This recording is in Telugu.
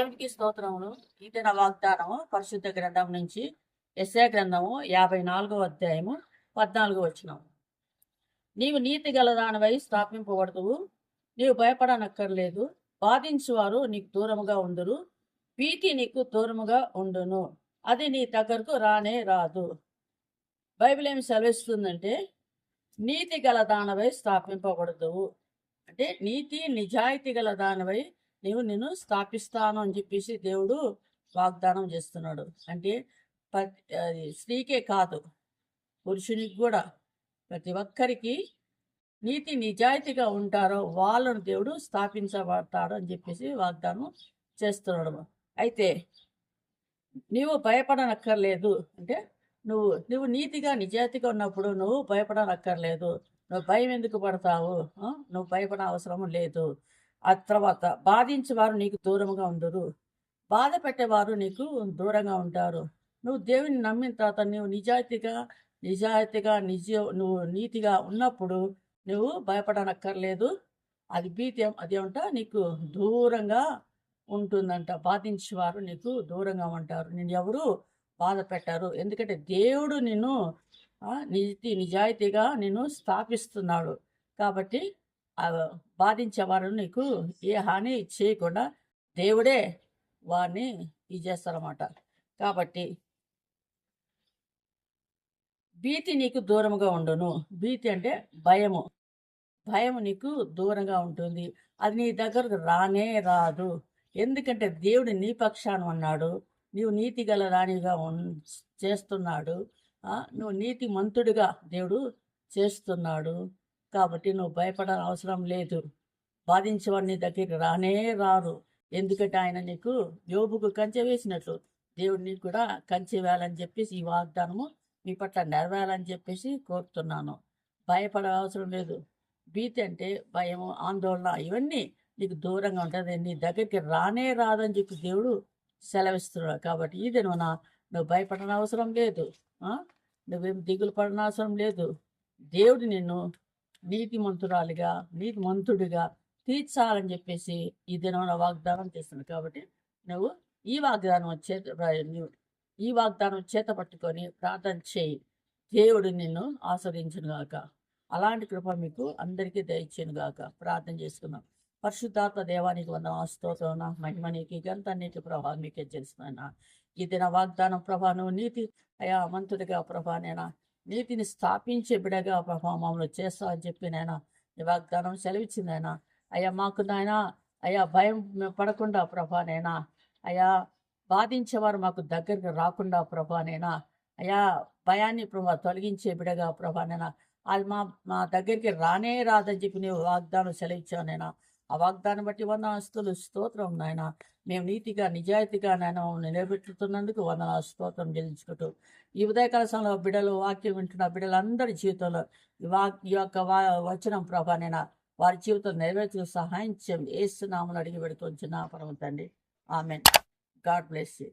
దేవునికి స్తోత్రములు. ఈతన వాగ్దానము పరిశుద్ధ గ్రంథం నుంచి ఎస్ఏ గ్రంథము యాభై నాలుగో అధ్యాయము పద్నాలుగో వచ్చినాము నీవు నీతి గలదానివై స్థాపింపబడుతువు నీవు భయపడనక్కర్లేదు. బాధించువారు నీకు దూరముగా ఉండురు భీతి నీకు దూరముగా ఉండును. అది నీ దగ్గరకు రానే రాదు. బైబిల్ ఏమి సెలవిస్తుందంటే నీతి గల దానవై స్థాపింపబడదువు. అంటే నీతి నిజాయితీ గల దానివై నీవు నేను స్థాపిస్తాను అని చెప్పేసి దేవుడు వాగ్దానం చేస్తున్నాడు. అంటే ప్రతి అది స్త్రీకే కాదు పురుషునికి కూడా. ప్రతి ఒక్కరికి నీతి నిజాయితీగా ఉంటారో వాళ్ళను దేవుడు స్థాపించబడతాడు అని చెప్పేసి వాగ్దానం చేస్తున్నాడు. అయితే నీవు భయపడనక్కర్లేదు. అంటే నువ్వు నువ్వు నీతిగా నిజాయితీగా ఉన్నప్పుడు నువ్వు భయపడనక్కర్లేదు. నువ్వు భయం ఎందుకు పడతావు? నువ్వు భయపడ అవసరం లేదు. ఆ తర్వాత బాధించేవారు నీకు దూరంగా ఉండరు. బాధ పెట్టేవారు నీకు దూరంగా ఉంటారు. నువ్వు దేవుని నమ్మిన తర్వాత నువ్వు నిజాయితీగా నిజాయితీగా నిజ నువ్వు నీతిగా ఉన్నప్పుడు నువ్వు భయపడనక్కర్లేదు. అది భీతి అదేమంట నీకు దూరంగా ఉంటుందంట. బాధించేవారు నీకు దూరంగా ఉంటారు. నేను ఎవరు బాధ పెట్టారు? ఎందుకంటే దేవుడు నిన్ను నీతి నిజాయితీగా నిన్ను స్థాపిస్తున్నాడు. కాబట్టి బాధించేవారు నీకు ఏ హాని చేయకుండా దేవుడే వారిని ఇది చేస్తారన్నమాట కాబట్టి భీతి నీకు దూరంగా ఉండును. భీతి అంటే భయము. భయం నీకు దూరంగా ఉంటుంది. అది నీ దగ్గరకు రానే రాదు. ఎందుకంటే దేవుడు నీ పక్షాన ఉన్నాడు. నీవు నీతి గల రాణిగా చేస్తున్నాడు. నువ్వు నీతి మంతుడిగా దేవుడు చేస్తున్నాడు. కాబట్టి నువ్వు భయపడాల్సిన అవసరం లేదు. బాధించేవాడిని దగ్గరికి రానే రారు ఎందుకంటే ఆయన నీకు యోబుకు కంచె వేసినట్లు. దేవుడిని కూడా కంచె వేయాలని చెప్పేసి ఈ వాగ్దానము మీ పట్ల నెరవేరాలని చెప్పేసి కోరుతున్నాను. భయపడ అవసరం లేదు. భీతి అంటే భయము ఆందోళన ఇవన్నీ నీకు దూరంగా ఉంటుంది. నీ దగ్గరికి రానే రాదని చెప్పి దేవుడు సెలవిస్తున్నాడు. కాబట్టి ఇది నువ్వు నా నువ్వు భయపడన అవసరం లేదు నువ్వేం దిగులు పడనవసరం అవసరం లేదు. దేవుడు నిన్ను నీతిమంతురాలిగా నీతిమంతుడిగా తీర్చాలని చెప్పేసి ఈ దినమున వాగ్దానం చేస్తుంది కాబట్టి నువ్వు ఈ వాగ్దానం చేత ఈ వాగ్దానం చేత పట్టుకొని ప్రార్థన చేయి. దేవుడు నిన్ను ఆస్వాదించును గాక. అలాంటి కృప మీకు అందరికీ దయచేను గాక. ప్రార్థన చేసుకున్నాం పరిశుద్ధాత్మ దేవానికి వంద స్తోత్రం మహిమ నీకు గంత నీటి ప్రభా మీకే చేస్తున్నాను. ఈ దిన వాగ్దానం ప్రభా నువ్వు నీతి అయా మంతుడిగా ప్రభా నేనా నీతిని స్థాపించే బిడగా ప్రభా మమ్మల్ని చేస్తా అని చెప్పి నాయన ఈ వాగ్దానం సెలవిచ్చింది ఆయన అయ్యా మాకు నాయన అయ్యా భయం మేము పడకుండా ప్రభా నేనా అయ్యా బాధించేవారు మాకు దగ్గరికి రాకుండా ప్రభా నేనా అయ్యా భయాన్ని ప్రభా తొలగించే బిడగా ప్రభా నేనా అది మా మా దగ్గరికి రానే రాదని చెప్పి నీవు వాగ్దానం సెలవిచ్చావు నేనా ఆ వాగ్దానం బట్టి వందనాస్తులు. స్తోత్రం నాయన. మేము నీతిగా నిజాయితీగా నాయన నిలబెట్టుతున్నందుకు వందన స్తోత్రం చెల్లించుకుంటూ ఈ ఉదయకాల సమయంలో బిడ్డలు వాక్యం వింటున్న బిడ్డలందరి జీవితంలో ఈ యొక్క వా వచనం ప్రభా నేను వారి జీవితం నెరవేర్చు సహాయం చేయండి. ఏస్తున్నామని అడిగి పెడుతూ చిన్న పరమ తండ్రి. ఆమెన్. God bless you.